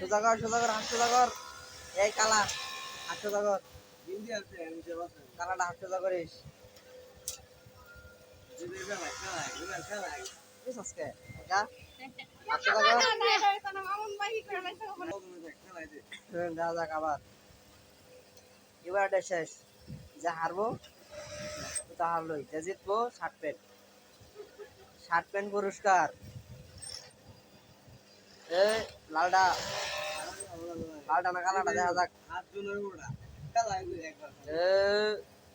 সোজা কর সোজা কর হাত সোজা এই কালা কালাটা এবার শেষ। যে হারবো তো হারলোই যে জিতবো ষাট পেন ষাট পেন পুরস্কার। এ লালডা। না কালাটা দেখা যাক।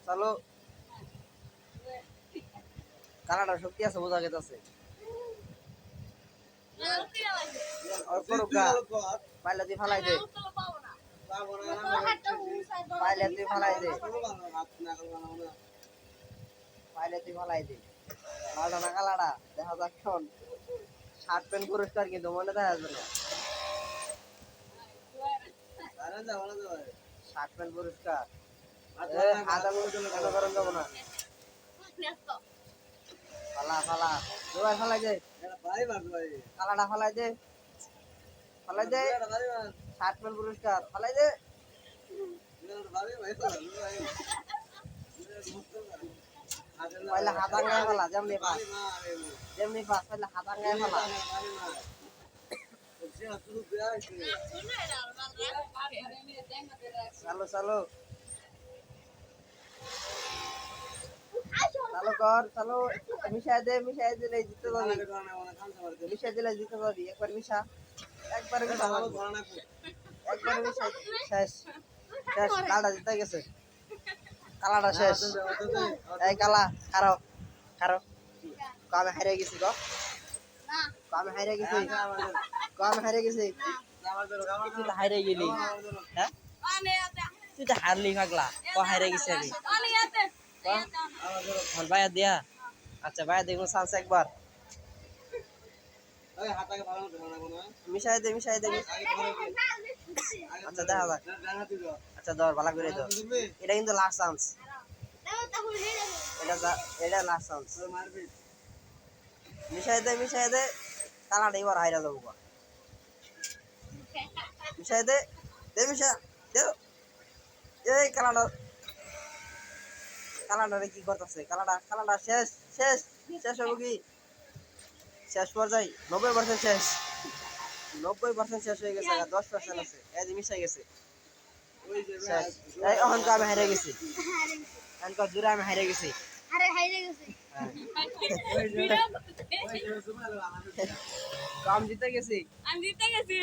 চলো। কালাটা শক্তি আছে, বোঝা গেছে পাইলে তুই ফালাই দে। পাইলে তুই ফালাই দে। পাইলে তুই ফালাই দে। না কালাটা দেখা যাক শোন ষাট পেন পুরস্কার কিন্তু মনে দেখা যাবে না। ষাট পেন পুরস্কার এ, হাত আঙুল কেন করেন যাব না? ফালা ফালা দুবার ফালাই দে। কালাটা ফালাই দে। ফালাই দে। ষাট পেন পুরস্কার ফালাই দে। পয়লা হাত আঙ্গায় ফালা যেমনি পাস যেমনি পাস পয়লা হাত আঙ্গায় ফালা চালো চালো। চালো কর, চালো। মিশাই দে, মিশাই দিলে জিতে যাবি। মিশাই দিলে জিতে যাবি। একবার মিশা। একবার মিশা। একবার মিশা। শেষ। শেষ। কালাটা জিতে গেছে। কালাটা শেষ এই কালা খারো খারো কমে হারিয়ে গেছি গো কমে হারিয়ে গেছি কমে হারিয়ে গেছি তুই তো হারিয়ে গেলি হ্যাঁ তুই তো হারলি পাগলা ক হারিয়ে গেছি আমি বাইয়া দিয়া আচ্ছা বাইয়া দেখুন চান্স একবার মিশাই দে মিশাই দে আচ্ছা দেখা যাক। আচ্ছা ধর, ভালো করে ধর। এটা কিন্তু লাস্ট চান্স এটা এটা লাস্ট চান্স মিশাই দে মিশাই দে। কালাটা এবার হাইরা যাব মিশাই দে দে, মিশা দে। এই কালাটা কালাটারে কি করতেছে? কালাটা কালাটা শেষ শেষ। শেষ হব কি? শেষ পর্যায়ে। নব্বই পার্সেন্ট শেষ। নব্বই পার্সেন্ট শেষ হয়ে গেছে আর দশ পার্সেন্ট আছে এই মিশে মিশাই গেছে অহংকার আমি হারিয়ে গেছি। অহংকার জুড়ে আমি হারিয়ে গেছি। আরে হাইরে গেছে। হ্যাঁ। কাম জিতে গেছি। আমি জিতে গেছি।